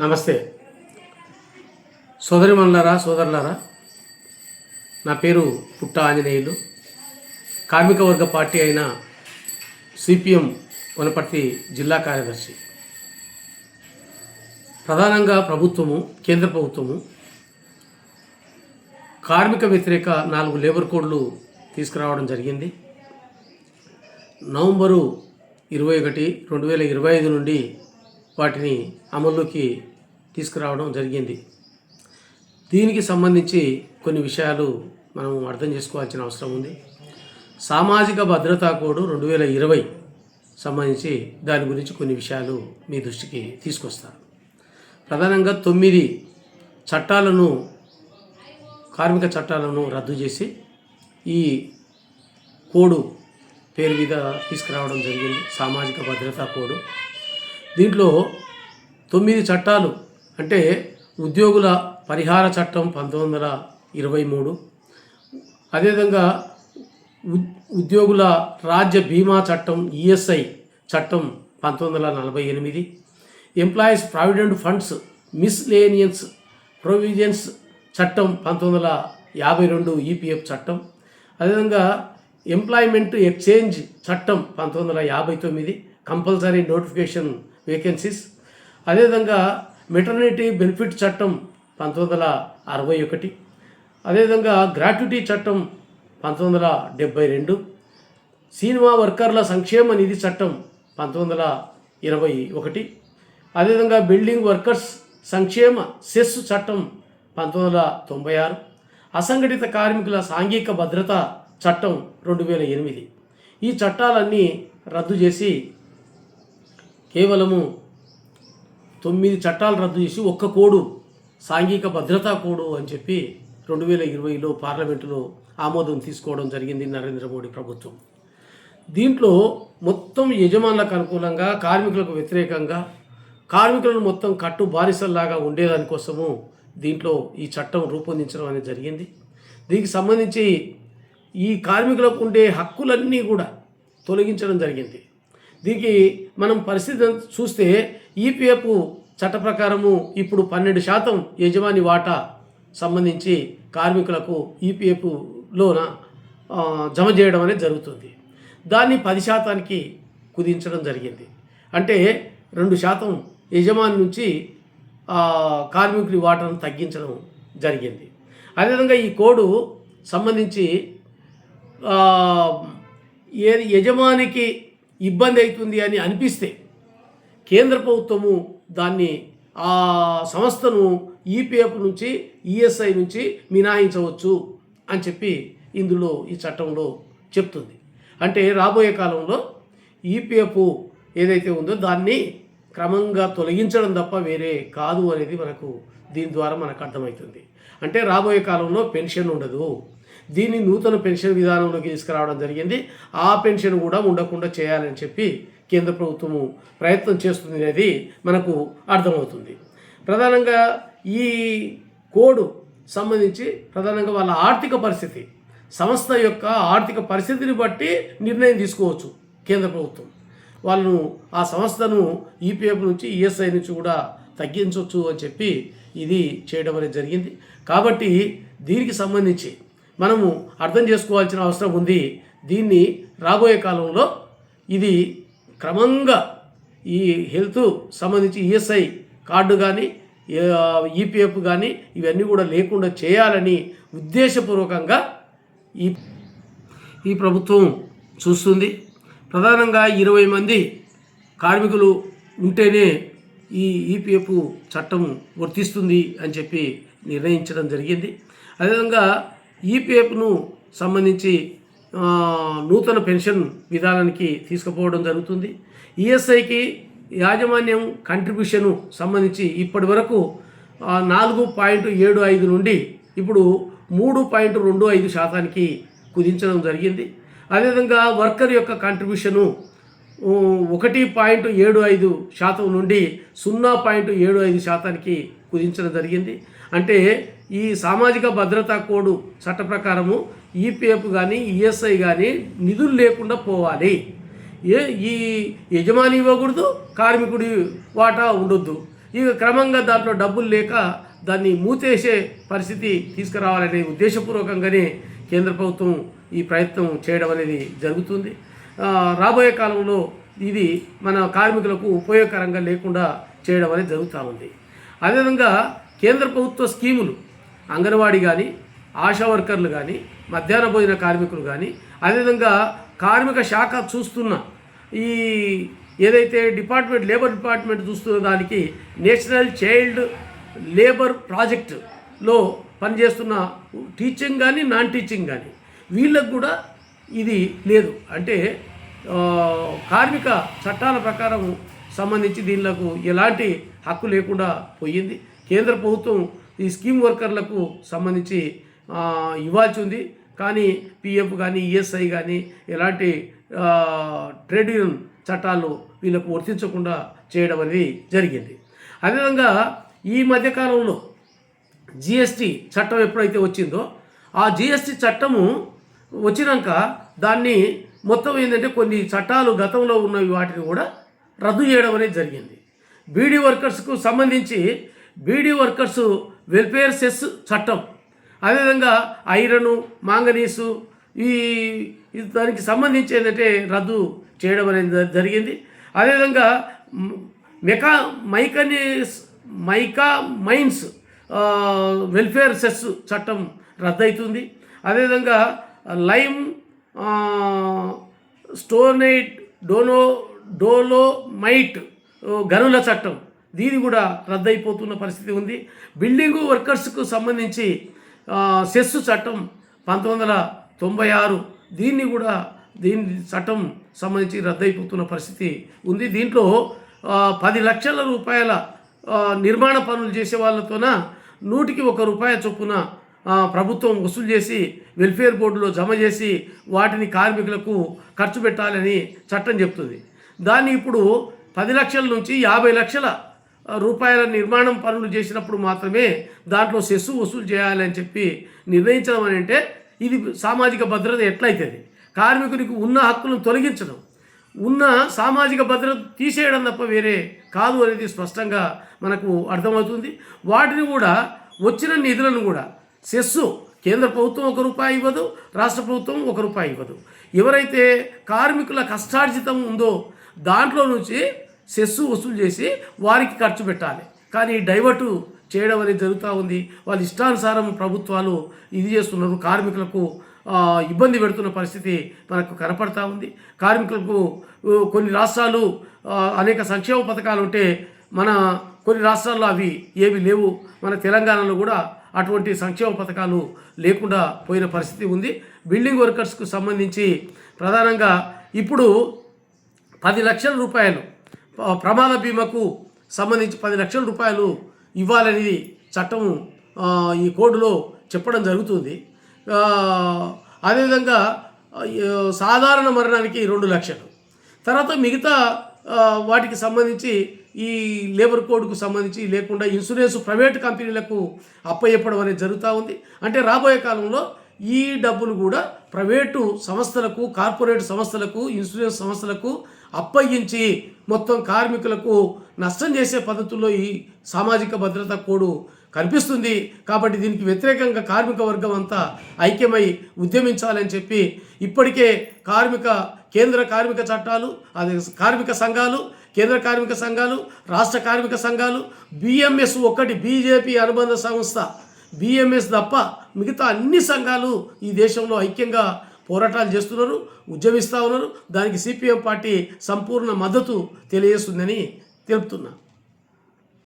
నమస్తే. సోదరిమణులారా సోదరులారా నా పేరు పుట్ట ఆంజనేయులు. కార్మిక వర్గ పార్టీ అయిన సిపిఎం వనపర్తి జిల్లా కార్యదర్శి. ప్రధానంగా ప్రభుత్వము కేంద్ర ప్రభుత్వము కార్మిక వ్యతిరేక నాలుగు లేబర్ కోడ్లు తీసుకురావడం జరిగింది. నవంబరు ఇరవై ఒకటి రెండు వేల ఇరవై ఐదు నుండి వాటిని అమల్లోకి తీసుకురావడం జరిగింది. దీనికి సంబంధించి కొన్ని విషయాలు మనం అర్థం చేసుకోవాల్సిన అవసరం ఉంది. సామాజిక భద్రతా కోడ్ రెండు వేల ఇరవై సంబంధించి దాని గురించి కొన్ని విషయాలు మీ దృష్టికి తీసుకొస్తాను ప్రధానంగా తొమ్మిది చట్టాలను కార్మిక చట్టాలను రద్దు చేసి ఈ కోడు పేరు మీద తీసుకురావడం జరిగింది. సామాజిక భద్రతా కోడ్ దీంట్లో తొమ్మిది చట్టాలు అంటే ఉద్యోగుల పరిహార చట్టం పంతొమ్మిది వందల ఇరవై మూడు అదేవిధంగా ఉద్యోగుల రాజ్య బీమా చట్టం ఈఎస్ఐ చట్టం పంతొమ్మిది వందల నలభై ఎనిమిది employees provident funds miscellaneous provisions చట్టం పంతొమ్మిది వందల యాభై రెండు ఈపీఎఫ్ చట్టం అదేవిధంగా ఎంప్లాయ్మెంట్ ఎక్స్చేంజ్ చట్టం పంతొమ్మిది వందల యాభై తొమ్మిది కంపల్సరీ నోటిఫికేషన్ వేకెన్సీస్ అదేవిధంగా మెటర్నిటీ బెనిఫిట్ చట్టం పంతొమ్మిది వందల అరవై ఒకటి. అదేవిధంగా గ్రాట్యుటీ చట్టం పంతొమ్మిది వందల డెబ్బై రెండు. సినిమా వర్కర్ల సంక్షేమ నిధి చట్టం పంతొమ్మిది వందల ఇరవై ఒకటి. అదేవిధంగా బిల్డింగ్ వర్కర్స్ సంక్షేమ సెస్ చట్టం పంతొమ్మిది వందల తొంభై ఆరు. అసంఘటిత కార్మికుల సాంఘిక భద్రత చట్టం రెండు వేల ఎనిమిది. ఈ చట్టాలన్నీ రద్దు చేసి కేవలము తొమ్మిది చట్టాలు రద్దు చేసి ఒక్క కోడు సాంఘిక భద్రతా కోడు అని చెప్పి రెండు వేల ఇరవైలో పార్లమెంటులో ఆమోదం తీసుకోవడం జరిగింది నరేంద్ర మోడీ ప్రభుత్వం. దీంట్లో మొత్తం యజమానులకు అనుకూలంగా కార్మికులకు వ్యతిరేకంగా కార్మికులను మొత్తం కట్టు బారిసల్లాగా ఉండేదానికోసము దీంట్లో ఈ చట్టం రూపొందించడం అనేది జరిగింది. దీనికి సంబంధించి ఈ కార్మికులకు ఉండే హక్కులన్నీ కూడా తొలగించడం జరిగింది. దీనికి మనం పరిస్థితి చూస్తే ఈపీఎఫ్ చట్ట ప్రకారము ఇప్పుడు పన్నెండు శాతం యజమాని వాటా సంబంధించి కార్మికులకు ఈపీఎఫ్లోన జమ చేయడం అనేది జరుగుతుంది. దాన్ని పది శాతానికి కుదించడం జరిగింది. అంటే రెండు శాతం యజమాని నుంచి కార్మికుడి వాటాను తగ్గించడం జరిగింది. అదేవిధంగా ఈ కోడు సంబంధించి ఏ యజమానికి ఇబ్బంది అవుతుంది అని అనిపిస్తే కేంద్ర ప్రభుత్వము దాన్ని ఆ సంస్థను ఈపీఎఫ్ నుంచి ఈఎస్ఐ నుంచి మినహాయించవచ్చు అని చెప్పి ఇందులో ఈ చట్టంలో చెప్తుంది. అంటే రాబోయే కాలంలో ఈపీఎఫ్ ఏదైతే ఉందో దాన్ని క్రమంగా తొలగించడం తప్ప వేరే కాదు అనేది మనకు దీని ద్వారా మనకు అర్థమవుతుంది. అంటే రాబోయే కాలంలో పెన్షన్ ఉండదు. దీన్ని నూతన పెన్షన్ విధానంలోకి తీసుకురావడం జరిగింది. ఆ పెన్షన్ కూడా ఉండకుండా చేయాలని చెప్పి కేంద్ర ప్రభుత్వము ప్రయత్నం చేస్తుంది అనేది మనకు అర్థమవుతుంది. ప్రధానంగా ఈ కోడ్ సంబంధించి ప్రధానంగా వాళ్ళ ఆర్థిక పరిస్థితి సంస్థ యొక్క ఆర్థిక పరిస్థితిని బట్టి నిర్ణయం తీసుకోవచ్చు కేంద్ర ప్రభుత్వం. వాళ్ళను ఆ సంస్థను ఈపీఎఫ్ నుంచి ఈఎస్ఐ నుంచి కూడా తగ్గించవచ్చు అని చెప్పి ఇది చేయడం అనేది జరిగింది. కాబట్టి దీనికి సంబంధించి మనము అర్థం చేసుకోవాల్సిన అవసరం ఉంది. దీన్ని రాబోయే కాలంలో ఇది క్రమంగా ఈ హెల్త్ సంబంధించి ఈఎస్ఐ కార్డు కానీ ఈపీఎఫ్ కానీ ఇవన్నీ కూడా లేకుండా చేయాలని ఉద్దేశపూర్వకంగా ఈ ఈ ప్రభుత్వం చూస్తుంది. ప్రధానంగా ఇరవై మంది కార్మికులు ఉంటేనే ఈ ఈపీఎఫ్ చట్టం వర్తిస్తుంది అని చెప్పి నిర్ణయించడం జరిగింది. అదేవిధంగా ఈపీఎఫ్ను సంబంధించి నూతన పెన్షన్ విధానానికి తీసుకుపోవడం జరుగుతుంది. ఈఎస్ఐకి యాజమాన్యం కంట్రిబ్యూషన్ సంబంధించి ఇప్పటి వరకు నాలుగు పాయింట్ ఏడు ఐదు నుండి ఇప్పుడు మూడు పాయింట్ రెండు ఐదు శాతానికి కుదించడం జరిగింది. అదేవిధంగా వర్కర్ యొక్క కంట్రిబ్యూషను ఒకటి పాయింట్ ఏడు ఐదు శాతం నుండి సున్నా పాయింట్ ఏడు ఐదు శాతానికి కుదించడం జరిగింది. అంటే ఈ సామాజిక భద్రతా కోడ్ చట్ట ప్రకారము ఈపీఎఫ్ కానీ ఈఎస్ఐ కానీ నిధులు లేకుండా పోవాలి. ఏ ఈ యజమాని ఇవ్వకూడదు కార్మికుడి వాటా ఉండొద్దు. ఇక క్రమంగా దాంట్లో డబ్బులు లేక దాన్ని మూతేసే పరిస్థితి తీసుకురావాలనే ఉద్దేశపూర్వకంగానే కేంద్ర ప్రభుత్వం ఈ ప్రయత్నం చేయడం అనేది జరుగుతుంది. రాబోయే కాలంలో ఇది మన కార్మికులకు ఉపయోగకరంగా లేకుండా చేయడం అనేది జరుగుతూ ఉంది. అదేవిధంగా కేంద్ర ప్రభుత్వ స్కీములు అంగన్వాడీ కానీ ఆశా వర్కర్లు కానీ మధ్యాహ్న భోజన కార్మికులు కానీ అదేవిధంగా కార్మిక శాఖ చూస్తున్న ఈ ఏదైతే డిపార్ట్మెంట్ లేబర్ డిపార్ట్మెంట్ చూస్తున్న దానికి నేషనల్ చైల్డ్ లేబర్ ప్రాజెక్టులో పనిచేస్తున్న టీచింగ్ కానీ నాన్ టీచింగ్ కానీ వీళ్ళకు కూడా ఇది లేదు. అంటే కార్మిక చట్టాల ప్రకారం సంబంధించి దీనిలకు ఎలాంటి హక్కు లేకుండా పోయింది. కేంద్ర ప్రభుత్వం ఈ స్కీమ్ వర్కర్లకు సంబంధించి ఇవ్వాల్సి ఉంది కానీ పిఎఫ్ కానీ ఈఎస్ఐ కానీ ఇలాంటి ట్రేడ్ యూనియన్ చట్టాలు వీళ్ళకు వర్తించకుండా చేయడం అనేది జరిగింది. అదేవిధంగా ఈ మధ్యకాలంలో జిఎస్టి చట్టం ఎప్పుడైతే వచ్చిందో ఆ జిఎస్టి చట్టము వచ్చినాక దాన్ని మొత్తం ఏంటంటే కొన్ని చట్టాలు గతంలో ఉన్నవి వాటిని కూడా రద్దు చేయడం అనేది జరిగింది. బీడీ వర్కర్స్కు సంబంధించి బీడీ వర్కర్స్ వెల్ఫేర్ సెస్ చట్టం. అదేవిధంగా ఐరను మాంగనీసు ఈ దానికి సంబంధించి ఏంటంటే రద్దు చేయడం అనేది జరిగింది. అదేవిధంగా మెకా మైకనీస్ మైకా మైన్స్ వెల్ఫేర్ సెస్ చట్టం రద్దవుతుంది అదేవిధంగా లైమ్ స్టోనైట్ డోనో డోలోమైట్ గనుల చట్టం దీని కూడా రద్దయిపోతున్న పరిస్థితి ఉంది. బిల్డింగు వర్కర్స్కు సంబంధించి సెస్సు సెస్ చట్టం పంతొమ్మిది వందల తొంభై ఆరు దీన్ని కూడా దీని చట్టం సంబంధించి రద్దయిపోతున్న పరిస్థితి ఉంది. దీంట్లో పది లక్షల రూపాయల నిర్మాణ పనులు చేసే వాళ్ళతోన నూటికి ఒక రూపాయి చొప్పున ప్రభుత్వం వసూలు చేసి వెల్ఫేర్ బోర్డులో జమ చేసి వాటిని కార్మికులకు ఖర్చు పెట్టాలని చట్టం చెప్తుంది. దాన్ని ఇప్పుడు పది లక్షల నుంచి యాభై లక్షల రూపాయల నిర్మాణం పనులు చేసినప్పుడు మాత్రమే దాంట్లో సెస్సు వసూలు చేయాలని చెప్పి నిర్ణయించడం అని అంటే ఇది సామాజిక భద్రత ఎట్లయితుంది? కార్మికునికి ఉన్న హక్కులను తొలగించడం. ఉన్న సామాజిక భద్రత తీసేయడం తప్ప వేరే కాదు అనేది స్పష్టంగా మనకు అర్థమవుతుంది. వాటిని కూడా వచ్చిన నిధులను కూడా సెస్సు కేంద్ర ప్రభుత్వం ఒక రూపాయి ఇవ్వదు రాష్ట్ర ప్రభుత్వం ఒక రూపాయి ఇవ్వదు. ఎవరైతే కార్మికుల కష్టార్జితం ఉందో దాంట్లో నుంచి సెస్సు వసూలు చేసి వారికి ఖర్చు పెట్టాలి. కానీ డైవర్టు చేయడం అనేది జరుగుతూ ఉంది. వాళ్ళ ఇష్టానుసారం ప్రభుత్వాలు ఇది చేస్తున్నారు. కార్మికులకు ఇబ్బంది పెడుతున్న పరిస్థితి మనకు కనపడతా ఉంది. కార్మికులకు కొన్ని రాష్ట్రాలు అనేక సంక్షేమ పథకాలు ఉంటే మన కొన్ని రాష్ట్రాల్లో అవి ఏవి లేవు. మన తెలంగాణలో కూడా అటువంటి సంక్షేమ పథకాలు లేకుండా పోయిన పరిస్థితి ఉంది. బిల్డింగ్ వర్కర్స్కు సంబంధించి ప్రధానంగా ఇప్పుడు పది లక్షల రూపాయలు ప్రమాద బీమాకు సంబంధించి పది లక్షల రూపాయలు ఇవ్వాలనేది చట్టం ఈ కోడ్లో చెప్పడం జరుగుతుంది. అదేవిధంగా సాధారణ మరణానికి రెండు లక్షలు. తర్వాత మిగతా వాటికి సంబంధించి ఈ లేబర్ కోడ్కు సంబంధించి లేకుండా ఇన్సూరెన్స్ ప్రైవేట్ కంపెనీలకు అప్పయ్యప్పడం అనేది జరుగుతూ ఉంది. అంటే రాబోయే కాలంలో ఈ డబ్బులు కూడా ప్రైవేటు సంస్థలకు కార్పొరేట్ సంస్థలకు ఇన్సూరెన్స్ సంస్థలకు అప్పగించి మొత్తం కార్మికులకు నష్టం చేసే పద్ధతుల్లో ఈ సామాజిక భద్రత కోడ్ కనిపిస్తుంది. కాబట్టి దీనికి వ్యతిరేకంగా కార్మిక వర్గం అంతా ఐక్యమై ఉద్యమించాలని చెప్పి ఇప్పటికే కార్మిక కేంద్ర కార్మిక చట్టాలు అదే కార్మిక సంఘాలు కేంద్ర కార్మిక సంఘాలు రాష్ట్ర కార్మిక సంఘాలు బిఎంఎస్ ఒకటి బీజేపీ అనుబంధ సంస్థ బిఎంఎస్ తప్ప మిగతా అన్ని సంఘాలు ఈ దేశంలో ఐక్యంగా పోరాటాలు చేస్తున్నారు ఉద్యమిస్తూ ఉన్నారు. దానికి సిపిఎం పార్టీ సంపూర్ణ మద్దతు తెలియజేస్తుందని తెలుపుతున్నా.